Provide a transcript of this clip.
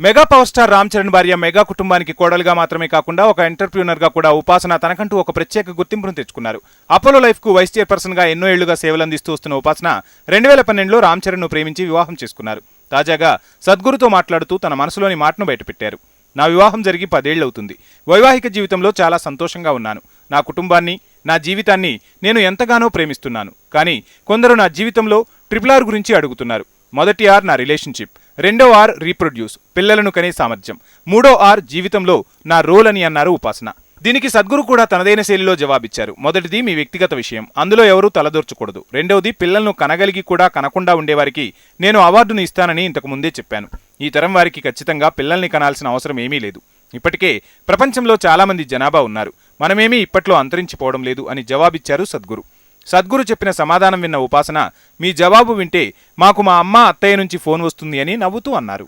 Mega power star Ram Charan భార్య mega కుటుంబానికి కోడలుగా మాత్రమే కాకుండా ఒక ఎంటర్ప్రీనర్గా కూడా ఉపాసన తనకంటూ ఒక ప్రత్యేక గుర్తింపును తెచ్చుకున్నారు. అపోలో లైఫ్కు వైస్ చైర్పర్సన్గా ఎన్నో ఏళ్ళుగా సేవలు అందిస్తూ వస్తున్న ఉపాసన రెండు వేల పన్నెండులో రామ్ చరణ్ను ప్రేమించి వివాహం చేసుకున్నారు. తాజాగా సద్గురుతో మాట్లాడుతూ తన మనసులోని మాటను బయటపెట్టారు. నా వివాహం జరిగి పదేళ్ళవుతుంది. వైవాహిక జీవితంలో చాలా సంతోషంగా ఉన్నాను. నా కుటుంబాన్ని నా జీవితాన్ని నేను ఎంతగానో ప్రేమిస్తున్నాను. కానీ కొందరు నా జీవితంలో ట్రిపుల్ ఆర్ గురించి అడుగుతున్నారు. మొదటి ఆర్ నా రిలేషన్షిప్. రెండో ఆర్ రీప్రొడ్యూస్ పిల్లలను కనే సామర్థ్యం. మూడో ఆర్ జీవితంలో నా రోల్ అని అన్నారు ఉపాసన. దీనికి సద్గురు కూడా తనదైన శైలిలో జవాబిచ్చారు. మొదటిది మీ వ్యక్తిగత విషయం. అందులో ఎవరూ తలదూర్చకూడదు. రెండవది పిల్లలను కనగలిగి కూడా కనకుండా ఉండేవారికి నేను అవార్డును ఇస్తానని ఇంతకు ముందే చెప్పాను. ఈ తరం వారికి ఖచ్చితంగా పిల్లల్ని కనాల్సిన అవసరం ఏమీ లేదు. ఇప్పటికే ప్రపంచంలో చాలామంది జనాభా ఉన్నారు. మనమేమీ ఇప్పట్లో అంతరించిపోవడం లేదు అని జవాబిచ్చారు సద్గురు. సద్గురు చెప్పిన సమాధానం విన్న ఉపాసన మీ జవాబు వింటే మాకు మా అమ్మ అత్తయ్య నుంచి ఫోన్ వస్తుంది అని నవ్వుతూ అన్నారు.